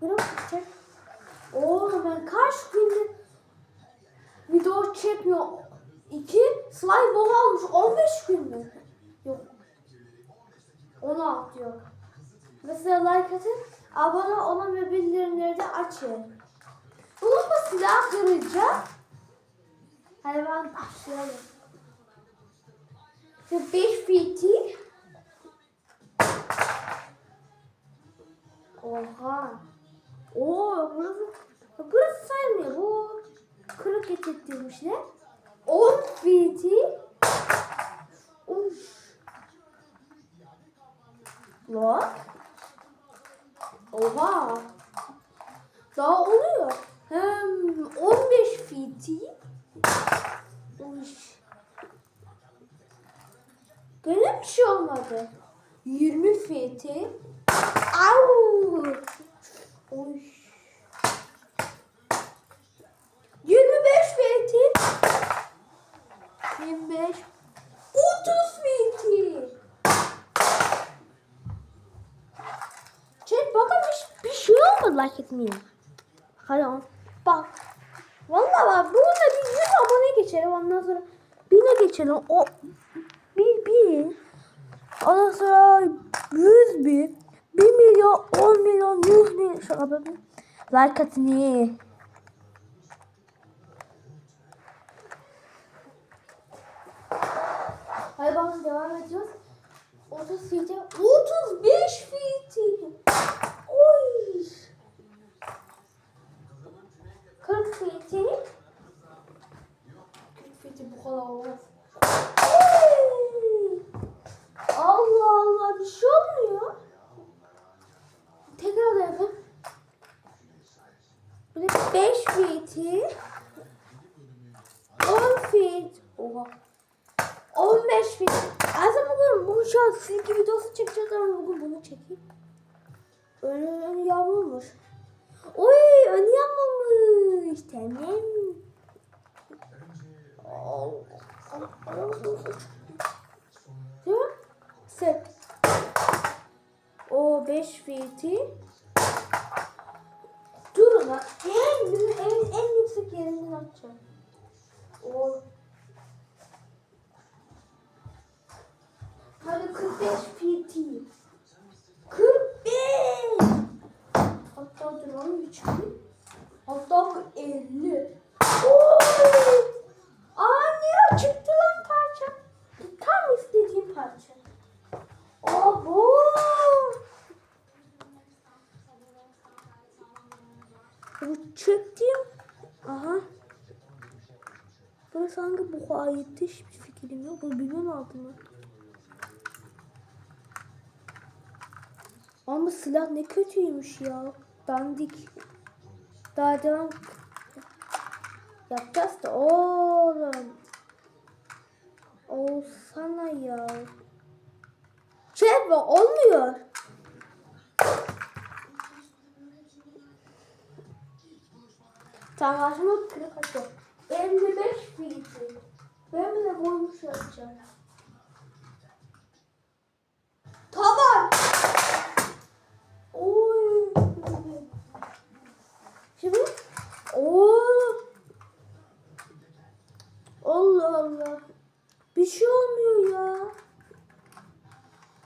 Görüyor musun? Oo ben kaç gündür video çekmiyor. İki slime ball almış. 15 gün mü? Yok. 16 yok. Mesela like atın. Abone olun ve bildirimleri de açın. Unutma silah kıracağım. Hadi ben başlayalım. Şu 5 fiti. Oha. Oo burası burası saymıyor. Bu kırık getirtilmiş ne? 10 fiti. Uş. Lan. Oha. Daha oluyor. Hem 15 fiti. Uş. Gene bir şey olmadı. 20 fiti. Au. Uş. 25 fiti. 25. 30 fiti. Çek bakalım hiç bir şey olmadı like etmeye. Hadi on. Bak. Vallahi bak burada bir 100 abone geçelim ondan sonra 1000'e geçelim. O bir bir. Ondan sonra 100 bin. 1 milyon, 10 milyon, 100 milyon. Şu abone. Like atın iyi. Bakalım devam ediyoruz. 30 fiti. 35 fiti. Oy. 40 fiti. 40 fiti bu kadar olmaz. Oy. Allah Allah bir şey olmuyor. Tekrar da yapın. Böyle 5 fiti. 10 fit. Oha. 15 bin. Aslında bugün bunu şu an silgi videosu çekeceğiz ama bugün bunu çekeyim. Önü, önü yağmurmuş. Oy önü yanmamış. Tamam. Değil mi? Set. O 5 fiti. Durun lan. Yüksek yerinden atacağım. O Hadi 45 PT. 45. Hatta dur onu bir çıkayım. Bu ayette hiçbir fikrim yok. Bu bilmem altına. Ama silah ne kötüymüş ya. Dandik. Daha devam yapacağız da oğlum. Olsana ya. Şey olmuyor. Tamam şimdi kırık açıyor. 55 fiti. Ben bile koymuş yapacağım. Taban. Oy. Şimdi Oo. Allah Allah. Bir şey olmuyor ya.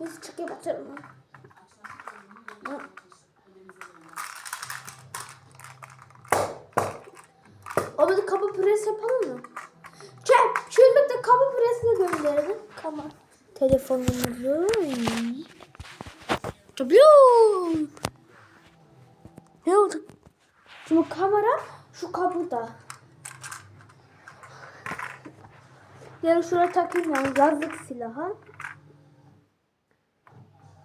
Neyse çıkıp atarım. ben. Ama da kapı pres yapalım mı? Çek. Şöyle de kapı presine gönderelim. Tamam. Telefonumuzu. Tabii. Ne oldu? Şimdi kamera şu kapıda. Yani şuraya takayım yani yazlık silahı.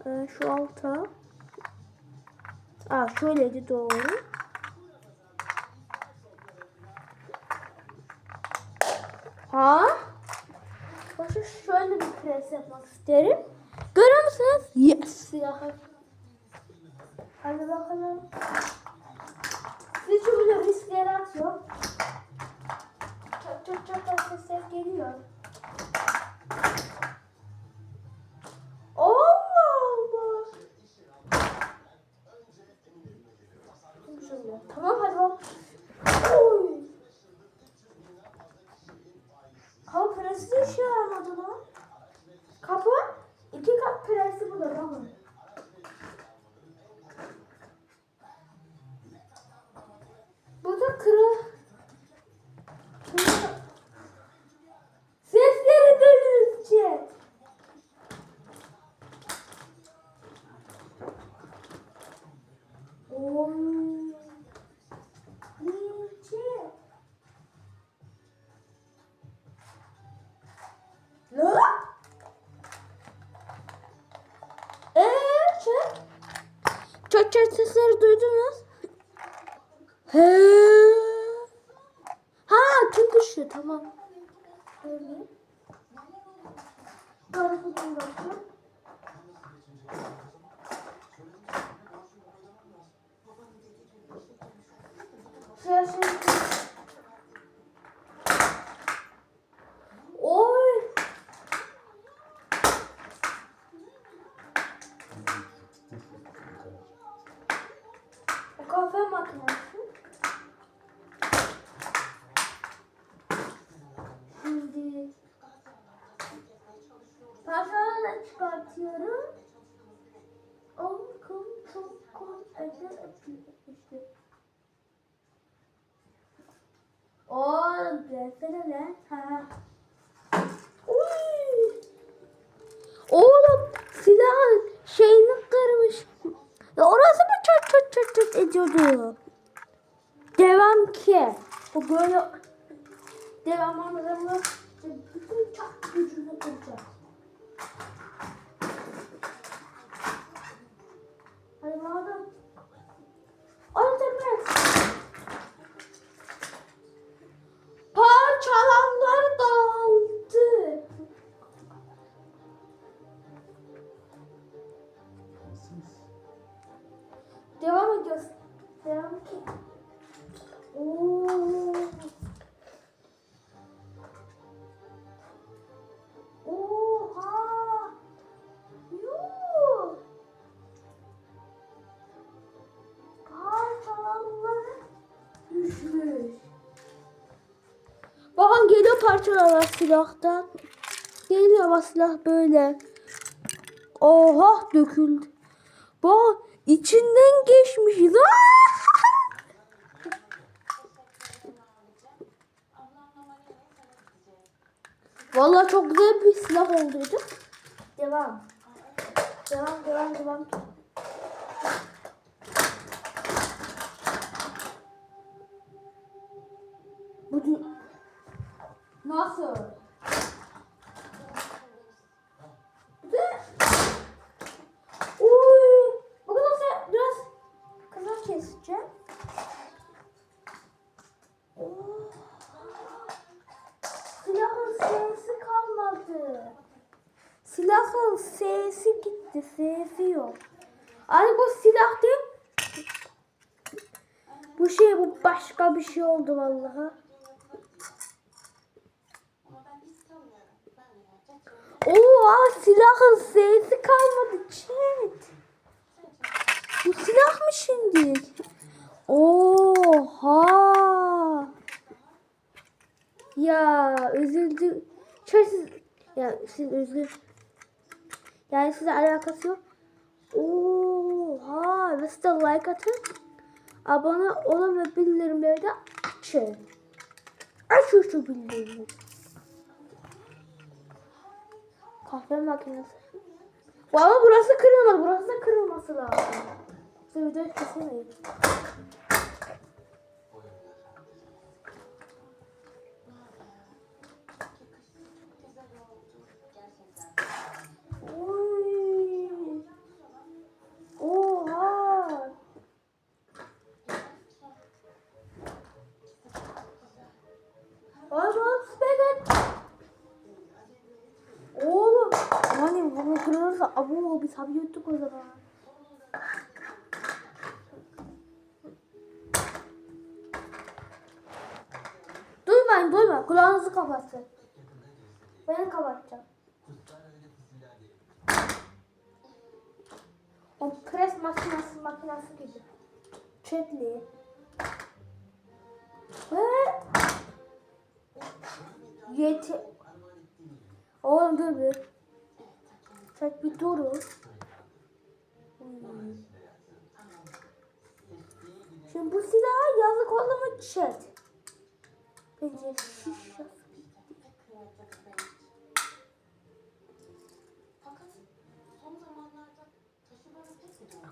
Ee, şu alta. Aa şöyleydi doğru. Ha? Şöyle bir pres yapmak isterim. Görüyor musunuz? Yes. Silahı. Hadi bakalım. Şöyle riskleri atıyor. Çok çok çok sesler geliyor. Makinesi. Şimdi parçaları çıkartıyorum. On kum çok kum ede işte. Oğlum gelsene lan. Ha. Silahtan. Geliyor bak silah böyle. Oha döküldü. Bak içinden geçmiş. Vallahi çok güzel bir silah olduydu. Devam. Devam devam devam. Bu Nasıl? Bir de- Uy. Bugün olsa biraz kızar keseceğim. Oh. Silahın sesi kalmadı. Silahın sesi gitti. Sesi yok. Ay bu silah değil. Bu şey bu başka bir şey oldu vallahi. Oo silahın sesi kalmadı chat. Bu silah mı şimdi? Oha. Ya üzüldüm. Chat siz, ya siz üzül. Yani size alakası yok. Oha. Ve size like atın. Abone olun ve bildirimleri de açın. Açın şu bildirimleri. Kahve makinesi. Valla burası kırılmadı. Burası da kırılması lazım. Size videoyu kesemeyiz. Zaman. Duymayın duymayın. Kulağınızı kapatın. Ben kapatacağım. O pres makinesi makinesi gibi. Çetli. Ve yeti. Oğlum dur bir. Çek bir durun. Şimdi bu silaha yazık oldu mu chat? Bence şiş yaz.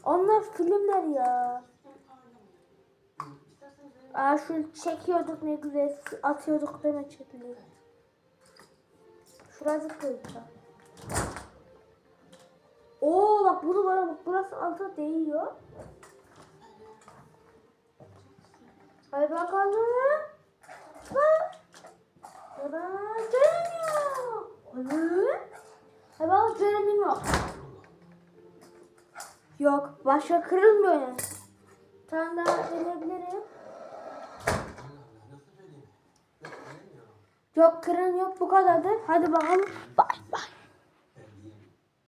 Onlar filmler ya. Aa şu çekiyorduk ne güzel atıyorduk deme çekiliyor. Şurası kırıkta. Oo bak bunu bana bak burası alta değiyor. Hadi bakalım. Bak. Dönüyor. Hadi. Hadi bak dönemiyor. Yok başka kırılmıyor yani. Tane daha deneyebilirim. Yok kırın yok bu kadardır. Hadi bakalım.